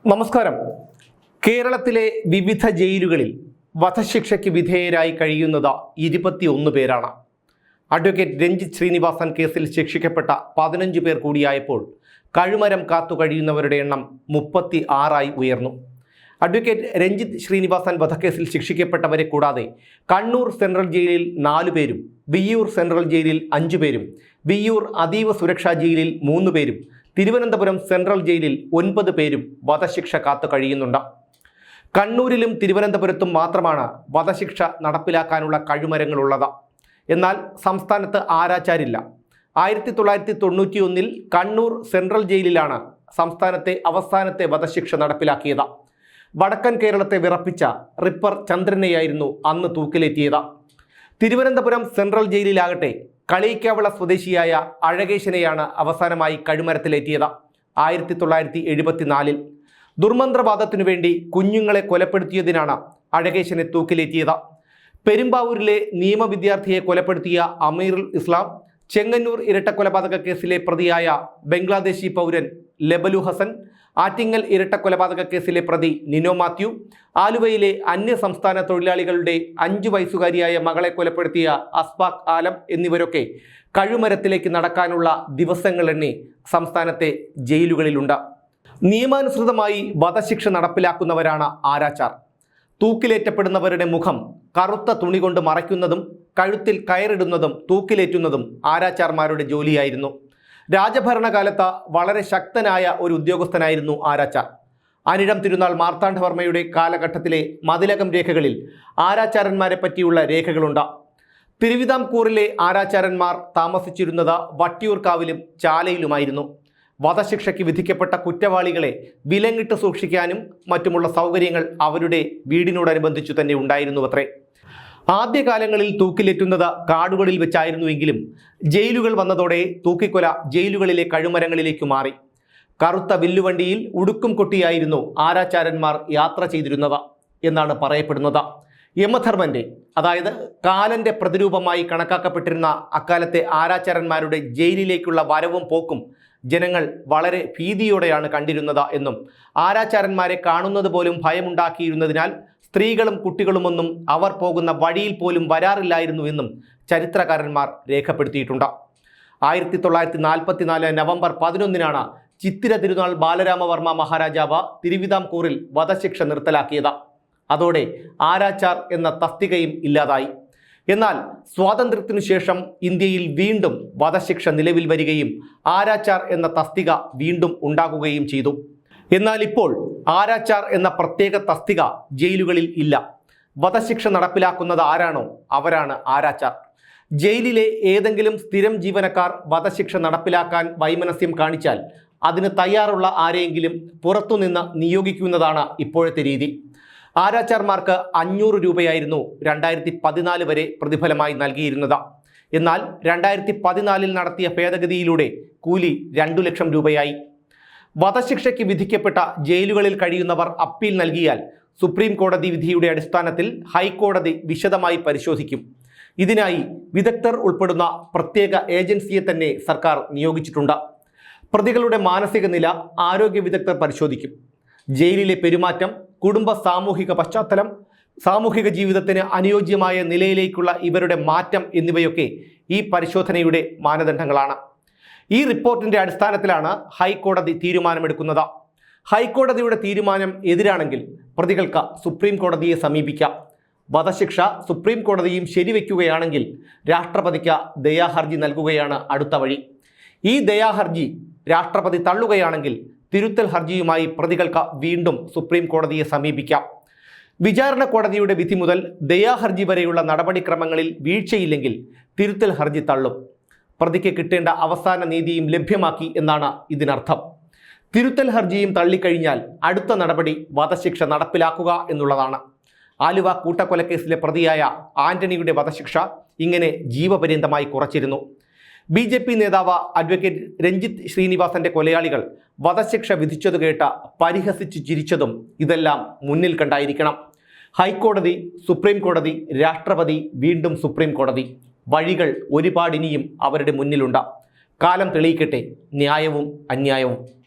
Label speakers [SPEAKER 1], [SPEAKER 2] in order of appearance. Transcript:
[SPEAKER 1] നമസ്കാരം. കേരളത്തിലെ വിവിധ ജയിലുകളിൽ വധശിക്ഷയ്ക്ക് വിധേയരായി കഴിയുന്നത് ഇരുപത്തിയൊന്ന് പേരാണ്. അഡ്വക്കേറ്റ് രഞ്ജിത് ശ്രീനിവാസൻ കേസിൽ ശിക്ഷിക്കപ്പെട്ട പതിനഞ്ച് പേർ കൂടിയായപ്പോൾ കഴുമരം കാത്തു കഴിയുന്നവരുടെ എണ്ണം മുപ്പത്തി ആറായി ഉയർന്നു. അഡ്വക്കേറ്റ് രഞ്ജിത് ശ്രീനിവാസൻ വധക്കേസിൽ ശിക്ഷിക്കപ്പെട്ടവരെ കൂടാതെ കണ്ണൂർ സെൻട്രൽ ജയിലിൽ നാലു പേരും വിയ്യൂർ സെൻട്രൽ ജയിലിൽ അഞ്ചു പേരും വിയ്യൂർ അതീവ സുരക്ഷാ ജയിലിൽ മൂന്ന് പേരും തിരുവനന്തപുരം സെൻട്രൽ ജയിലിൽ ഒൻപത് പേരും വധശിക്ഷ കാത്തു കഴിയുന്നുണ്ട്. കണ്ണൂരിലും തിരുവനന്തപുരത്തും മാത്രമാണ് വധശിക്ഷ നടപ്പിലാക്കാനുള്ള കഴിമരങ്ങളുള്ളത്. എന്നാൽ സംസ്ഥാനത്ത് ആരാച്ചാരില്ല. ആയിരത്തി തൊള്ളായിരത്തി തൊണ്ണൂറ്റി ഒന്നിൽ കണ്ണൂർ സെൻട്രൽ ജയിലിലാണ് സംസ്ഥാനത്തെ അവസാനത്തെ വധശിക്ഷ നടപ്പിലാക്കിയത്. വടക്കൻ കേരളത്തെ വിറപ്പിച്ച റിപ്പർ ചന്ദ്രനെയായിരുന്നു അന്ന് തൂക്കിലേറ്റിയത്. തിരുവനന്തപുരം സെൻട്രൽ ജയിലിലാകട്ടെ കളിയിക്കാവിള സ്വദേശിയായ അഴകേശനെയാണ് അവസാനമായി കഴുമരത്തിലെത്തിയത് ആയിരത്തി തൊള്ളായിരത്തി എഴുപത്തിനാലിൽ ദുർമന്ത്രവാദത്തിനു വേണ്ടി കുഞ്ഞുങ്ങളെ കൊലപ്പെടുത്തിയതിനാണ് അഴകേശനെ തൂക്കിലേറ്റിയത് പെരുമ്പാവൂരിലെ നിയമവിദ്യാർത്ഥിയെ കൊലപ്പെടുത്തിയ അമീറുൽ ഇസ്ലാം ചെങ്ങന്നൂർ ഇരട്ടക്കൊലപാതക കേസിലെ പ്രതിയായ ബംഗ്ലാദേശി പൗരൻ ലബലു ഹസൻ ആറ്റിങ്ങൽ ഇരട്ടക്കൊലപാതക കേസിലെ പ്രതി നിനോ മാത്യു ആലുവയിലെ അന്യ സംസ്ഥാന തൊഴിലാളികളുടെ അഞ്ചു വയസ്സുകാരിയായ മകളെ കൊലപ്പെടുത്തിയ അസ്ബാഖ് ആലം എന്നിവരൊക്കെ കഴുമരത്തിലേക്ക് നടക്കാനുള്ള ദിവസങ്ങൾ എണ്ണി സംസ്ഥാനത്തെ ജയിലുകളിലുണ്ട്. നിയമാനുസൃതമായി വധശിക്ഷ നടപ്പിലാക്കുന്നവരാണ് ആരാച്ചാർ. തൂക്കിലേറ്റപ്പെടുന്നവരുടെ മുഖം കറുത്ത തുണി കൊണ്ട് മറയ്ക്കുന്നതും കഴുത്തിൽ കയറിടുന്നതും തൂക്കിലേറ്റുന്നതും ആരാച്ചാർമാരുടെ ജോലിയായിരുന്നു. രാജഭരണകാലത്ത് വളരെ ശക്തനായ ഒരു ഉദ്യോഗസ്ഥനായിരുന്നു ആരാച്ചാർ. അനിഴം തിരുനാൾ മാർത്താണ്ഡവർമ്മയുടെ കാലഘട്ടത്തിലെ മതിലകം രേഖകളിൽ ആരാച്ചാരന്മാരെ പറ്റിയുള്ള രേഖകളുണ്ട്. തിരുവിതാംകൂറിലെ ആരാച്ചാരന്മാർ താമസിച്ചിരുന്നത് വട്ടിയൂർക്കാവിലും ചാലയിലുമായിരുന്നു. വധശിക്ഷയ്ക്ക് വിധിക്കപ്പെട്ട കുറ്റവാളികളെ വിലങ്ങിട്ട് സൂക്ഷിക്കാനും മറ്റുമുള്ള സൗകര്യങ്ങൾ അവരുടെ വീടിനോടനുബന്ധിച്ചു തന്നെ ഉണ്ടായിരുന്നുവത്രേ. ആദ്യകാലങ്ങളിൽ തൂക്കിലെറ്റുന്നത് കാടുകളിൽ വെച്ചായിരുന്നുവെങ്കിലും ജയിലുകൾ വന്നതോടെ തൂക്കിക്കൊല ജയിലുകളിലെ കഴുമരങ്ങളിലേക്ക് മാറി. കറുത്ത വില്ലുവണ്ടിയിൽ ഉടുക്കും കൊട്ടിയായിരുന്നു ആരാച്ചാരന്മാർ യാത്ര ചെയ്തിരുന്നത് എന്നാണ് പറയപ്പെടുന്നത്. യമധർമ്മന്റെ അതായത് കാലന്റെ പ്രതിരൂപമായി കണക്കാക്കപ്പെട്ടിരുന്ന അക്കാലത്തെ ആരാച്ചാരന്മാരുടെ ജയിലിലേക്കുള്ള വരവും പോക്കും ജനങ്ങൾ വളരെ ഭീതിയോടെയാണ് കണ്ടിരുന്നത് എന്നും ആരാച്ചാരന്മാരെ കാണുന്നത് പോലും ഭയമുണ്ടാക്കിയിരുന്നതിനാൽ സ്ത്രീകളും കുട്ടികളുമൊന്നും അവർ പോകുന്ന വഴിയിൽ പോലും വരാറില്ലായിരുന്നു എന്നും ചരിത്രകാരന്മാർ രേഖപ്പെടുത്തിയിട്ടുണ്ട്. ആയിരത്തി തൊള്ളായിരത്തി നാൽപ്പത്തിനാല് നവംബർ പതിനൊന്നിനാണ് ചിത്തിര തിരുനാൾ ബാലരാമവർമ്മ മഹാരാജാവ് തിരുവിതാംകൂറിൽ വധശിക്ഷ നിർത്തലാക്കിയത്. അതോടെ ആരാച്ചാർ എന്ന തസ്തികയും ഇല്ലാതായി. എന്നാൽ സ്വാതന്ത്ര്യത്തിനു ശേഷം ഇന്ത്യയിൽ വീണ്ടും വധശിക്ഷ നിലവിൽ വരികയും ആരാച്ചാർ എന്ന തസ്തിക വീണ്ടും ഉണ്ടാകുകയും ചെയ്തു. എന്നാൽ ഇപ്പോൾ ആരാച്ചാർ എന്ന പ്രത്യേക തസ്തിക ജയിലുകളിൽ ഇല്ല. വധശിക്ഷ നടപ്പിലാക്കുന്നത് ആരാണോ അവരാണ് ആരാച്ചാർ. ജയിലിലെ ഏതെങ്കിലും സ്ഥിരം ജീവനക്കാർ വധശിക്ഷ നടപ്പിലാക്കാൻ വൈമനസ്യം കാണിച്ചാൽ അതിന് തയ്യാറുള്ള ആരെയെങ്കിലും പുറത്തുനിന്ന് നിയോഗിക്കുന്നതാണ് ഇപ്പോഴത്തെ രീതി. ആരാച്ചാർമാർക്ക് അഞ്ഞൂറ് രൂപയായിരുന്നു രണ്ടായിരത്തി പതിനാല് വരെ പ്രതിഫലമായി നൽകിയിരുന്നത്. എന്നാൽ രണ്ടായിരത്തി പതിനാലിൽ നടത്തിയ ഭേദഗതിയിലൂടെ കൂലി രണ്ടു ലക്ഷം രൂപയായി. വധശിക്ഷയ്ക്ക് വിധിക്കപ്പെട്ട ജയിലുകളിൽ കഴിയുന്നവർ അപ്പീൽ നൽകിയാൽ സുപ്രീം കോടതി വിധിയുടെ അടിസ്ഥാനത്തിൽ ഹൈക്കോടതി വിശദമായി പരിശോധിക്കും. ഇതിനായി വിദഗ്ധർ ഉൾപ്പെടുന്ന പ്രത്യേക ഏജൻസിയെ തന്നെ സർക്കാർ നിയോഗിച്ചിട്ടുണ്ട്. പ്രതികളുടെ മാനസിക നില ആരോഗ്യ വിദഗ്ധർ പരിശോധിക്കും. ജയിലിലെ പെരുമാറ്റം കുടുംബ സാമൂഹിക പശ്ചാത്തലം സാമൂഹിക ജീവിതത്തിന് അനുയോജ്യമായ നിലയിലേക്കുള്ള ഇവരുടെ മാറ്റം എന്നിവയൊക്കെ ഈ പരിശോധനയുടെ മാനദണ്ഡങ്ങളാണ്. ഈ റിപ്പോർട്ടിന്റെ അടിസ്ഥാനത്തിലാണ് ഹൈക്കോടതി തീരുമാനമെടുക്കുന്നത്. ഹൈക്കോടതിയുടെ തീരുമാനം എതിരാണെങ്കിൽ പ്രതികൾക്ക് സുപ്രീം കോടതിയെ സമീപിക്കാം. വധശിക്ഷ സുപ്രീം കോടതിയും ശരിവെക്കുകയാണെങ്കിൽ രാഷ്ട്രപതിക്ക് ദയാഹർജി നൽകുകയാണ് അടുത്ത വഴി. ഈ ദയാഹർജി രാഷ്ട്രപതി തള്ളുകയാണെങ്കിൽ തിരുത്തൽ ഹർജിയുമായി പ്രതികൾക്ക് വീണ്ടും സുപ്രീം കോടതിയെ സമീപിക്കാം. വിചാരണ കോടതിയുടെ വിധി മുതൽ ദയാഹർജി വരെയുള്ള നടപടിക്രമങ്ങളിൽ വീഴ്ചയില്ലെങ്കിൽ തിരുത്തൽ ഹർജി തള്ളും. പ്രതിക്ക് കിട്ടേണ്ട അവസാന നീതിയും ലഭ്യമാക്കി എന്നാണ് ഇതിനർത്ഥം. തിരുത്തൽ ഹർജിയും തള്ളിക്കഴിഞ്ഞാൽ അടുത്ത നടപടി വധശിക്ഷ നടപ്പിലാക്കുക എന്നുള്ളതാണ്. ആലുവ കൂട്ടക്കൊലക്കേസിലെ പ്രതിയായ ആന്റണിയുടെ വധശിക്ഷ ഇങ്ങനെ ജീവപര്യന്തമായി കുറച്ചിരുന്നു. ബി ജെ പി നേതാവ് അഡ്വക്കേറ്റ് രഞ്ജിത്ത് ശ്രീനിവാസന്റെ കൊലയാളികൾ വധശിക്ഷ വിധിച്ചതു കേട്ട പരിഹസിച്ച് ചിരിച്ചതും ഇതെല്ലാം മുന്നിൽ കണ്ടായിരിക്കണം. ഹൈക്കോടതി സുപ്രീം കോടതി രാഷ്ട്രപതി വീണ്ടും സുപ്രീം കോടതി വഴികൾ ഒരുപാടിനിയും അവരുടെ മുന്നിലുണ്ട്. കാലം തെളിയിക്കട്ടെ. ന്യായവും അന്യായവും.